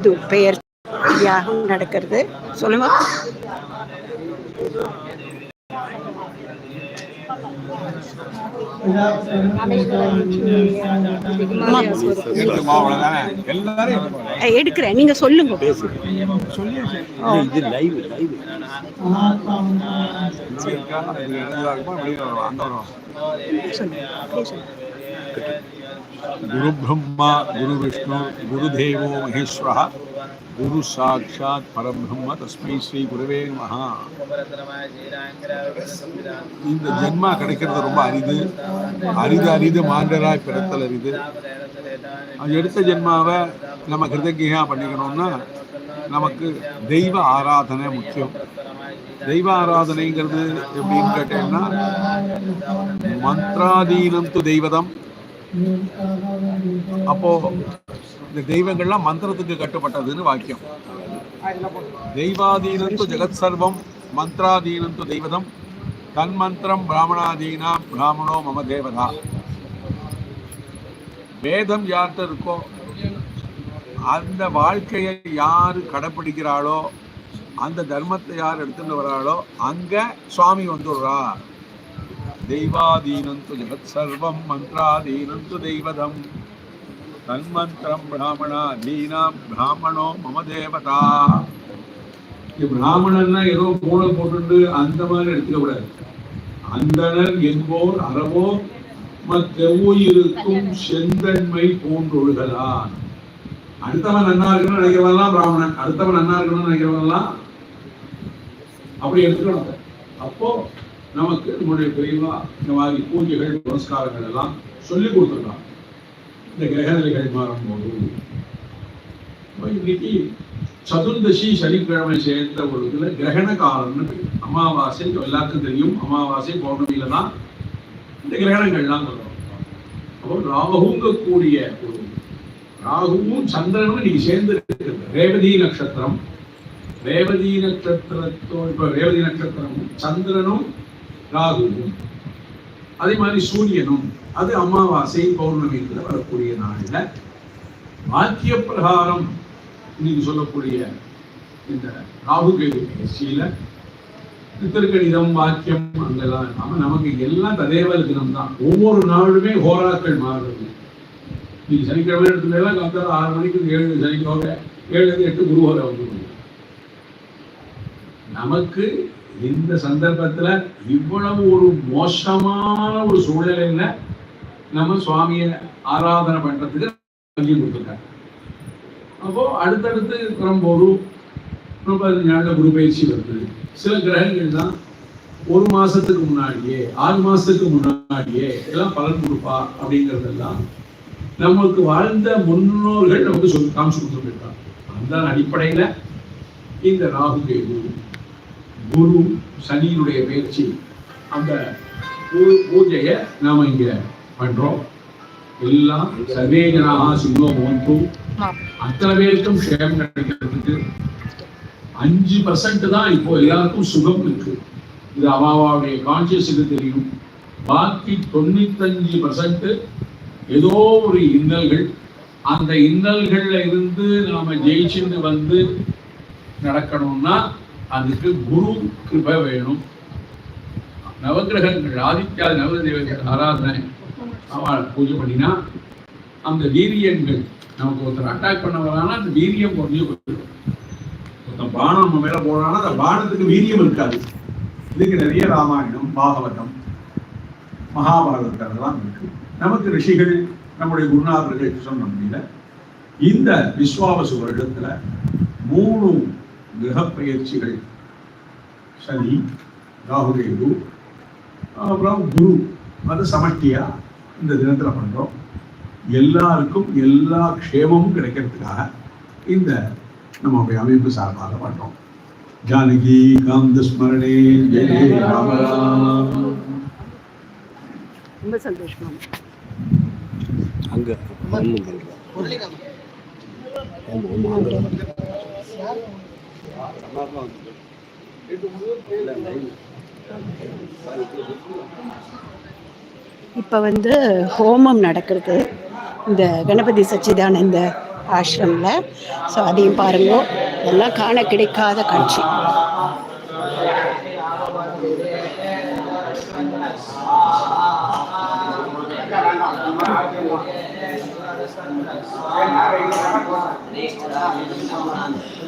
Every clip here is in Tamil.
இது பெயர் யாகம் நடக்கிறது. சொல்லுங்க. எடுக்கிறேன். நீங்க சொல்லுங்க. சொல்லுங்க. குரு பிரம்மா குரு விஷ்ணு குரு தேவோ மகேஸ்வரா குரு சாட்சாத் பரபிரம்ம தஸ்மை ஸ்ரீ குருவே மகா இந்த ஜென்மா கிடைக்கிறது ரொம்ப அரிது. அரிது அரிது மாண்டராய் பிறத்தல் அரிது. அது எடுத்த ஜென்மாவை நம்ம கிருதஜையா பண்ணிக்கணும்னா நமக்கு தெய்வ ஆராதனை முக்கியம். தெய்வ ஆராதனைங்கிறது எப்படின்னு கேட்டேன்னா மந்த்ராதீனம் து தெய்வதம். அப்போ இந்த தெய்வங்கள்லாம் மந்திரத்துக்கு கட்டுப்பட்டதுன்னு வாக்கியம். தெய்வாதீனத்து ஜெகத் சர்வம் மந்த்ராதீனம் தெய்வதம் தன்மந்திரம் பிராமணாதீனா பிராமணோ மம தேவதா. வேதம் யார்கிட்ட இருக்கோ அந்த வாழ்க்கையை யார் கடைப்பிடிக்கிறாளோ அந்த தர்மத்தை யார் எடுத்துட்டு வராளோ அங்க சுவாமி வந்துடுறா. தெய்வாதீனம் து சர்வம் மந்த்ராதீனம் து தெய்வதம் தன்மந்திரம் பிராமணாதீனாம் பிராமணோ மம தேவதா பிராமணன்னா ஏதோ கூட போட்டுண்டு அந்த மாதிரி எடுத்துக்க கூடாது அந்தனர் என்போர் அறவோ மத்தெவ்வுயிருக்கும் செந்தன்மை போன்றொழுகலான் அடுத்தவன் நன்னா இருக்கணும்னு நினைக்கிறவெல்லாம் பிராமணன் அடுத்தவன் நன்னா இருக்கணும்னு நினைக்கிறவெல்லாம் அப்படி எடுத்துக்கணும். அப்போ நமக்கு நம்முடைய பெரியவா இந்த மாதிரி பூஜைகள் புரஸ்காரங்கள் எல்லாம் சொல்லி கொடுத்துருக்காங்க. இந்த கிரகநிலைகள் மாறும்போது. அப்ப இன்னைக்கு சதுர்தசி சனிக்கிழமை சேர்ந்த ஒரு இதுல கிரகண காலம்னு அமாவாசை எல்லாருக்கும் தெரியும். அமாவாசை பௌர்ணமியில தான் இந்த கிரகணங்கள்லாம் சொல்றோம் அப்போ ராகுங்கக்கூடிய ஒரு ராகுவும் சந்திரனும் இன்னைக்கு சேர்ந்து இருக்கிறது ரேவதி நட்சத்திரம். ரேவதி நட்சத்திரத்தோ இப்போ ரேவதி நட்சத்திரமும் சந்திரனும் ராகுவும் அதே மாதிரி சூரியனும் அது அமாவாசை பௌர்ணமியில் வரக்கூடிய நாளில் வாக்கிய பிரகாரம் நீங்க சொல்லக்கூடிய இந்த ராகு கேது பயிற்சியில திருக்கணிதம் வாக்கியம் அங்கெல்லாம் இல்லாம நமக்கு எல்லாம் ததேவல் தினம் தான் ஒவ்வொரு நாளுமே ஹோராக்கள் மாறுறது இன்னைக்கு சனிக்கிழமை இடத்துல எல்லாம் காத்தால ஆறு மணிக்கு ஏழு சனிக்கிழமை ஏழுலேருந்து எட்டு குருவோரை வந்து நமக்கு இந்த சந்தர்ப்பத்துல இவ்வளவு ஒரு மோசமான ஒரு சூழ்நிலையில நம்ம சுவாமியை ஆராதனை பண்றதுக்கு வங்கி கொடுத்துருக்காங்க. அப்போ அடுத்தடுத்து வரும்போது இன்னும் பதினஞ்சு நாள்ல குரு பயிற்சி வருது. சில கிரகங்கள் தான் ஒரு மாசத்துக்கு முன்னாடியே ஆறு மாசத்துக்கு முன்னாடியே எல்லாம் பலன் கொடுப்பா அப்படிங்கறதெல்லாம் நமக்கு வாழ்ந்த முன்னோர்கள் நமக்கு சொல்லி காமிச்சு கொடுத்துருக்காங்க அந்த அடிப்படையில இந்த ராகு கேது குரு சனியினுடைய பயிற்சி அந்த பூ- பூஜையை நாம இங்க பண்றோம். எல்லாம் சர்வே ஜனாக சிங்கோ மோந்து அத்தனை பேருக்கும் க்ஷேமம் கிடைக்கிறதுக்கு அஞ்சு பர்சன்ட் தான் இப்போ எல்லாருக்கும் சுகம் இருக்கு. இது அவாவாவுடைய கான்சியஸுக்கு தெரியும். பாக்கி தொண்ணூத்தஞ்சு பர்சன்ட் ஏதோ ஒரு இன்னல்கள். அந்த இன்னல்கள்ல இருந்து நாம ஜெயிச்சுன்னு வந்து நடக்கணும்னா அதுக்கு குரு கிருபை வேணும். நவகிரகங்கள் ஆதித்யா நவதேவர்கள் ஆராதனை. அவள் பூஜை பண்ணினா அந்த வீரியங்கள் நமக்கு ஒருத்தர் அட்டாக் பண்ண வரானா அந்த வீரியம் குறைஞ்சு போயிடும். ஒருத்தன் பானம் நம்ம மேலே போடுறானா அந்த பானத்துக்கு வீரியம் இருக்காது. இதுக்கு நிறைய ராமாயணம் பாகவதம் மகாபாரதத்தில் அதெல்லாம் இருக்கு. நமக்கு ரிஷிகள் நம்முடைய குருநாதர்கள் சொன்ன முடியல இந்த விஸ்வாவசு வருடத்துல மூணு கிரக பயிற்சிகள் சனி ராகுகேது அப்புறம் குரு. அது சமஷ்டியா? இந்த தினத்துல பண்றோம். எல்லாருக்கும் எல்லா க்ஷேமமும் கிடைக்கிறதுக்காக இந்த நம்முடைய அமைப்பு சார்பாக பண்றோம். ஜானகி காந்த ஸ்மரணே. ஜெய ஜெய ராம ராம. ரொம்ப சந்தோஷமா அங்க ஒண்ணும் பண்றோம் ஆமா ஆமா அங்க. இப்போ வந்து ஹோமம் நடக்கிறது. இந்த கணபதி சச்சிதானந்த ஆசிரமில் ஸோ அதையும் பாருங்க. இதெல்லாம் காண கிடைக்காத காட்சி.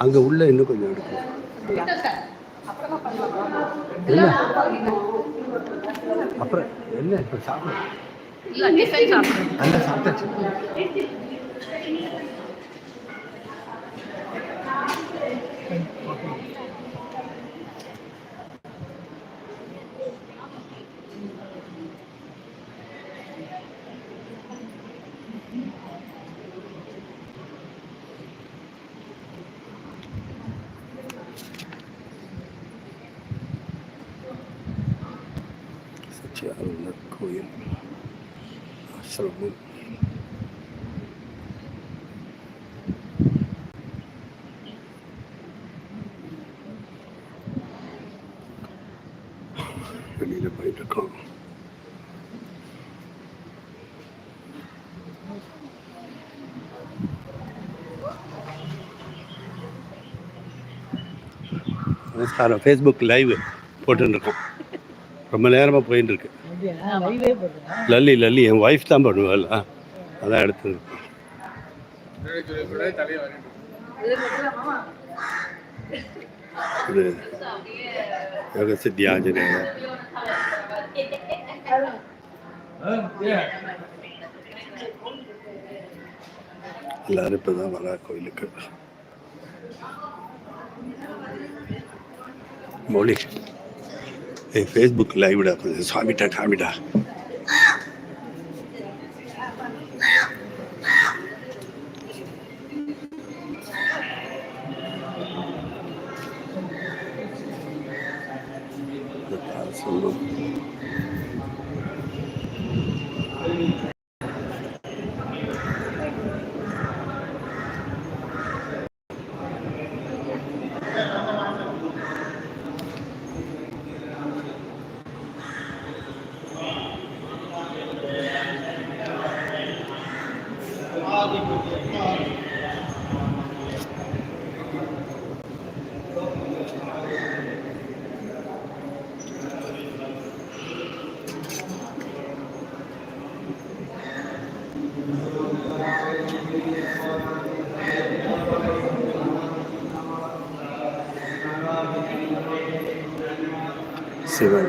அங்கே உள்ள இன்னும் கொஞ்சம் எடுக்கும் இல்லை அப்புறம் என்ன இப்போ சாப்பிட நல்லா சாப்பிட்டாச்சு. கோயில். ஆசிரமம். வெளியில் போயிட்டு இருக்கோம் நமஸ்காரம். ஃபேஸ்புக் லைவ் போட்டுருக்கோம் ரொம்ப நேரமாக போயின்னு இருக்கு லல்லி லல்லி என் ஒய்ஃப் தான் பண்ணுவாள் அதான் எடுத்து இது யோக சித்தி ஆஞ்சநேயர் எல்லாரும் இப்போ தான் வரா கோயிலுக்கு. மௌலி ஏய் ஃபேஸ்புக் லைவ்டா கொஞ்சம் சாமிட்டா Sí, bueno.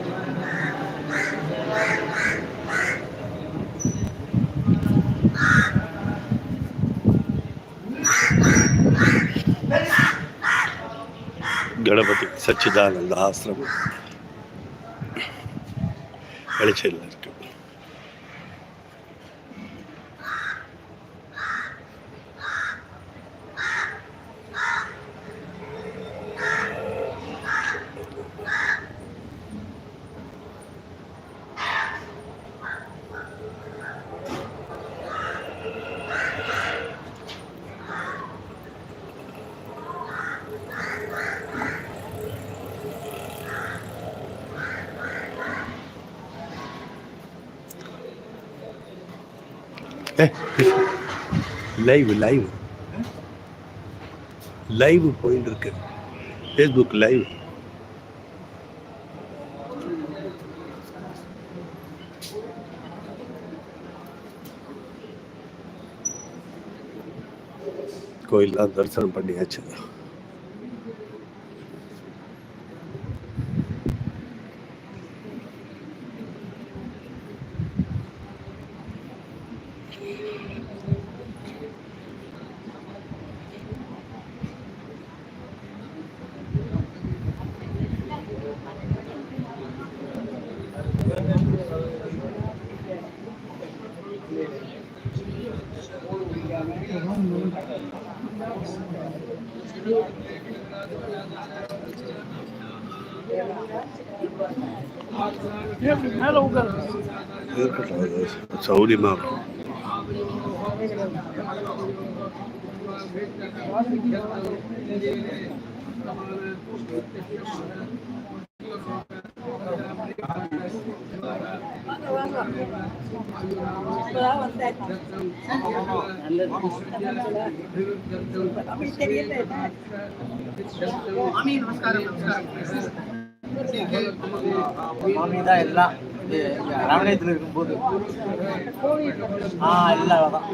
கணபதி சச்சிதானந்த ஆசிரமம் வெளிச்சேரியில் இருக்கு ஏ லைவ் லைவ் லைவ் போயிட்டு இருக்கு. ஃபேஸ்புக் லைவ் கோயில் தான் தரிசனம் பண்ணியாச்சு. இருக்கட்டும் அது சௌரியமாக இருக்கும் மாமி தான் எல்லாம் இது ராமநாயத்தில் இருக்கும்போது. ஆ எல்லாம் தான்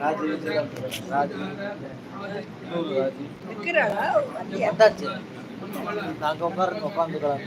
ராஜு. ராஜு ராஜு வந்தாச்சு நாங்க உட்கார உட்காந்துக்கலாம்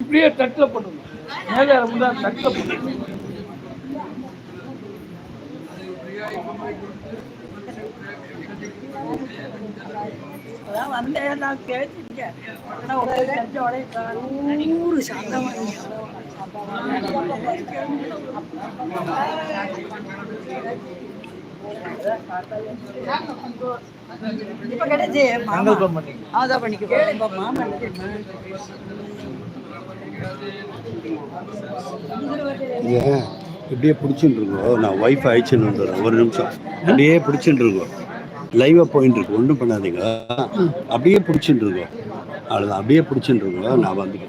இப்படியே தட்டில் போட்டுருணும் மேலே இருந்தா தட்டில் போட்டுருணும் வந்தேன் நான் கேட்டுட்டேன் ஆனால் நூறு சந்தம் இப்ப கிடைச்சி அதான் பண்ணிக்க மாமன் ஏன் இப்படியே பிடிச்சிட்டு நான் ஒய்ஃப் ஆயிடுச்சுன்னு வந்துடுறேன். ஒரு நிமிஷம். அப்படியே பிடிச்சிட்டு இருக்கோ லைவாக போயின்னு இருக்கு ஒன்றும் பண்ணாதீங்க. அப்படியே பிடிச்சிட்டு இருக்கோ அவ்வளோதான் அப்படியே பிடிச்சிட்டு இருக்கோ நான் வந்துட்டேன்.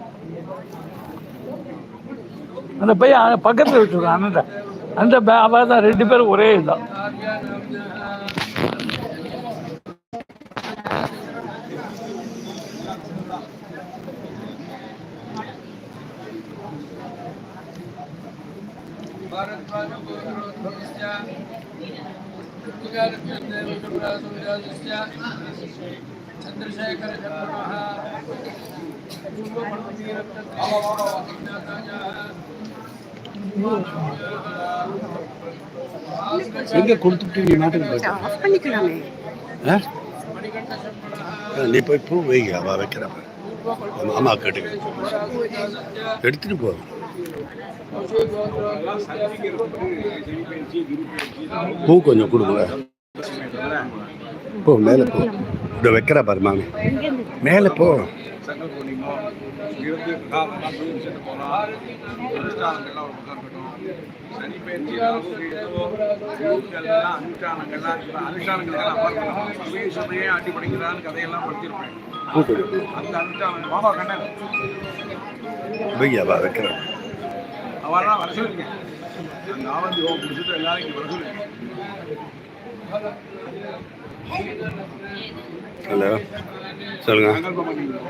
அந்த பையன் பக்கத்தில் வச்சுருக்கான் அண்ணன் அந்த அவள் தான் ரெண்டு பேரும் ஒரே இதுதான். எங்கே கொடுத்துட்டு நீ நாட்டுக்கு ஆஃப் பண்ணிக்கலாமே. நீ போய் பூ வைங்க அவ வைக்கிறப்ப. மாமா கேட்டுக்க. எடுத்துட்டு போ. பூ கொஞ்சம் கொடுங்க. போ மேலே போ. இந்த வைக்கிற பாரு மாமி. மேலே போ. இருந்து காலெல்லாம் போய் வச்சுட்டு போகலாம் அனுஷ்டானங்கள்லாம் ஒரு பக்கம் இருக்கட்டும் சனி பயிற்சி ராகு கேது, இதெல்லாம் அனுஷ்டானங்கள்லாம் இப்ப அனுஷ்டானங்கள்லாம் பார்க்கலாம் சுமையே ஆட்டி படிக்கிறான்னு கதையெல்லாம் படிச்சிருப்பேன் பூ கொஞ்சம் கொடு. அந்த அனுஷ்டானம் மாமா கண்ணன் வைங்க அவ வைக்கிறேன் அவெல்லாம் வர சொல்லுங்க அந்த ஆவந்தி ஹோம் முடிச்சுட்டு எல்லாரும் இங்கே வர சொல்லுங்க ஹலோ சொல்லுங்க சங்கல்பம் பண்ணிக்கணும்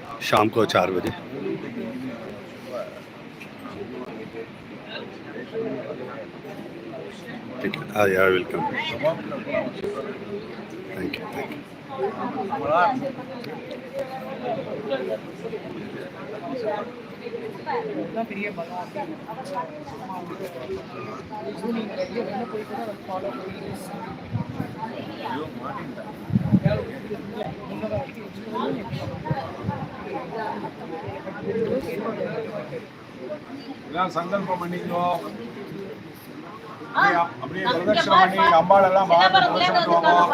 शाम को चार बजे। ठीक है I I will thank you thank you எல்லாம் சங்கல்பம் பண்ணிக்கோ. அப்படியே பிரதட்சணம் பண்ணி அம்பாள் எல்லாம் பிரதட்சணம் போவோம்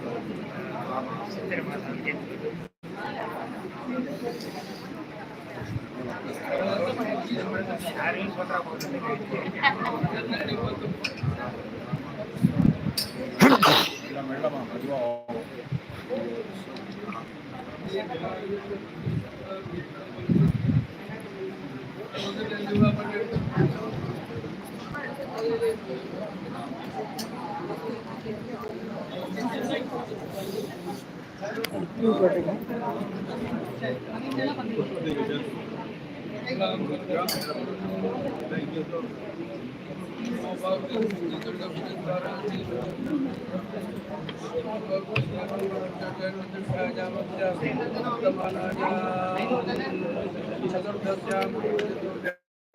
எல்லாம் வெள்ளமா மெதுவா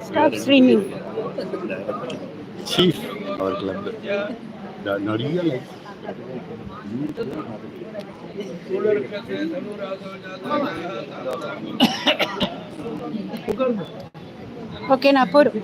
Stop streaming. Chief, or club. The, the real life. நான் போகிறோம்